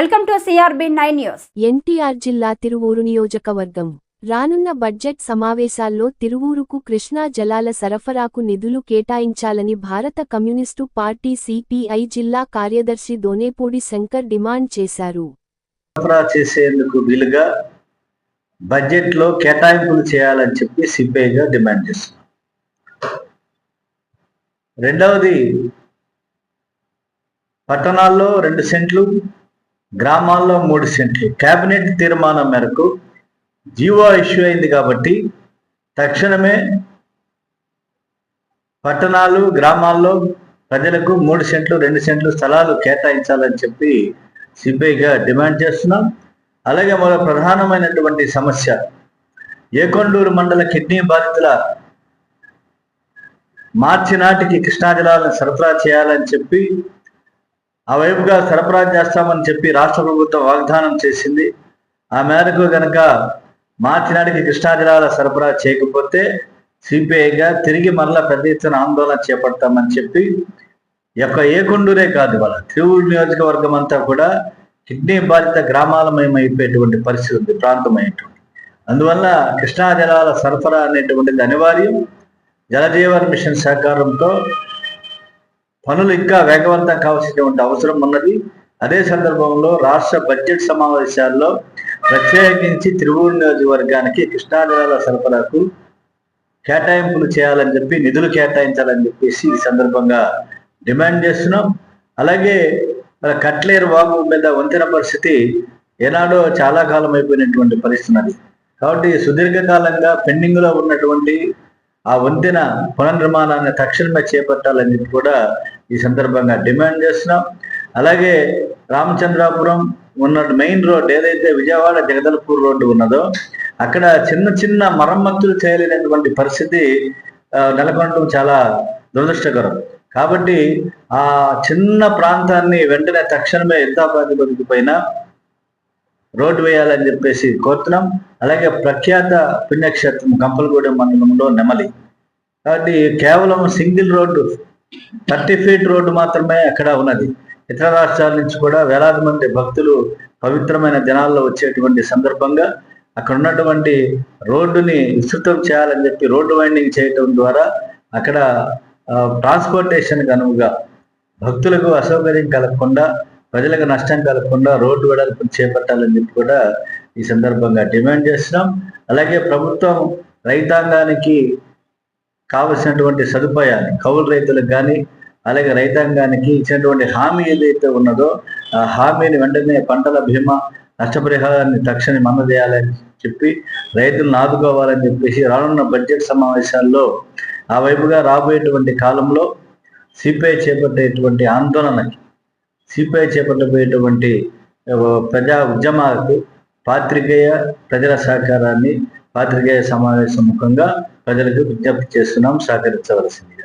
Welcome to CRB nine news. NTR జిల్లా తిరువూరు నియోజకవర్గం. రానున్న బడ్జెట్ సమావేశాల్లో తిరువూరుకు కృష్ణా జలాల సరఫరాకు నిధులు కేటాయించాలని భారత కమ్యూనిస్టు పార్టీ సిపిఐ జిల్లా కార్యదర్శి దోనేపూడి శంకర్ డిమాండ్ చేశారు. సరఫరా చేసేందుకు వీలుగా బడ్జెట్లో కేటాయింపులు చేయాలని చెప్పి సిపిఐగా డిమాండ్ చేస్తున్నాం. రెండవది పట్టణాల్లో రెండు సెంట్లు గ్రామాల్లో మూడు సెంట్లు. కేబినెట్ తీర్మానం మేరకు జీవో ఇష్యూ అయింది కాబట్టి తక్షణమే పట్టణాలు గ్రామాల్లో ప్రజలకు మూడు సెంట్లు రెండు సెంట్లు స్థలాలు కేటాయించాలని చెప్పి సిపిఐగా డిమాండ్ చేస్తున్నాం. అలాగే మరో ప్రధానమైనటువంటి సమస్య ఏకొండూరు మండల కిడ్నీ బాధితుల మార్చి నాటికి కృష్ణా జలాలను సరఫరా చేయాలని చెప్పి ఆ వైపుగా సరఫరా చేస్తామని చెప్పి రాష్ట్ర ప్రభుత్వం వాగ్దానం చేసింది. ఆ మేరకు గనక మార్చి నాటికి కృష్ణా జలాల సరఫరా చేయకపోతే సిపిఐగా తిరిగి మరలా పెద్ద ఎత్తున ఆందోళన చేపడతామని చెప్పి యొక్క ఏకొండూరే కాదు వాళ్ళ తిరువురు నియోజకవర్గం అంతా కూడా కిడ్నీ బాధిత గ్రామాలమయమైపోయేటువంటి పరిస్థితి ఉంది ప్రాంతమైనటువంటి అందువల్ల కృష్ణా జలాల సరఫరా అనేటువంటిది అనివార్యం. జలజీవన్ మిషన్ సహకారంతో పనులు ఇంకా వేగవంతం కావాల్సినటువంటి అవసరం ఉన్నది. అదే సందర్భంలో రాష్ట్ర బడ్జెట్ సమావేశాల్లో ప్రత్యేకించి తిరువూరు నియోజకవర్గానికి కృష్ణా జలాల సరఫరాకు కేటాయింపులు చేయాలని చెప్పి నిధులు కేటాయించాలని చెప్పేసి ఈ సందర్భంగా డిమాండ్ చేస్తున్నాం. అలాగే మన కట్లేరు వాగు మీద వంతెన పరిస్థితి ఏనాడో చాలా కాలం అయిపోయినటువంటి పరిస్థితి అది కాబట్టి సుదీర్ఘకాలంగా పెండింగ్లో ఉన్నటువంటి ఆ వంతెన పునర్నిర్మాణాన్ని తక్షణమే చేపట్టాలని చెప్పి కూడా ఈ సందర్భంగా డిమాండ్ చేస్తున్నాం. అలాగే రామచంద్రాపురం ఉన్న మెయిన్ రోడ్ ఏదైతే విజయవాడ జగదల్పూర్ రోడ్డు ఉన్నదో అక్కడ చిన్న చిన్న మరమ్మతులు చేయలేనటువంటి పరిస్థితి నెలకొనడం చాలా దురదృష్టకరం. కాబట్టి ఆ చిన్న ప్రాంతాన్ని వెంటనే తక్షణమే యుద్ధ ప్రాతిపదిక పైన రోడ్డు వేయాలని చెప్పేసి కోరుతున్నాం. అలాగే ప్రఖ్యాత పుణ్యక్షేత్రం కంపలగూడెం మండలంలో నెమలి. కాబట్టి కేవలం single road thirty feet road మాత్రమే అక్కడ ఉన్నది. ఇతర రాష్ట్రాల నుంచి కూడా వేలాది మంది భక్తులు పవిత్రమైన దినాల్లో వచ్చేటువంటి సందర్భంగా అక్కడ ఉన్నటువంటి రోడ్డుని విస్తృతం చేయాలని చెప్పి రోడ్డు వైండింగ్ చేయటం ద్వారా అక్కడ ట్రాన్స్పోర్టేషన్కి అనువుగా భక్తులకు అసౌకర్యం కలగకుండా ప్రజలకు నష్టం కలగకుండా రోడ్డు వెడల్పు చేపట్టాలని చెప్పి కూడా ఈ సందర్భంగా డిమాండ్ చేస్తున్నాం. అలాగే ప్రభుత్వం రైతాంగానికి కావలసినటువంటి సదుపాయాన్ని కౌలు రైతులకు కానీ అలాగే రైతాంగానికి ఇచ్చినటువంటి హామీ ఏదైతే ఉన్నదో ఆ హామీని వెంటనే పంటల బీమా నష్టపరిహారాన్ని తక్షణం అందజేయాలని చెప్పి రైతులను ఆదుకోవాలని చెప్పేసి రానున్న బడ్జెట్ సమావేశాల్లో ఆ వైపుగా రాబోయేటువంటి కాలంలో సిపిఐ చేపట్టేటువంటి ఆందోళనకి సిపిఐ చేపట్టబోయేటువంటి ప్రజా ఉద్యమాలకు పాత్రికేయ ప్రజల సహకారాన్ని పాత్రికేయ సమావేశం ముఖంగా ప్రజలకు విజ్ఞప్తి చేస్తున్నాం సహకరించవలసింది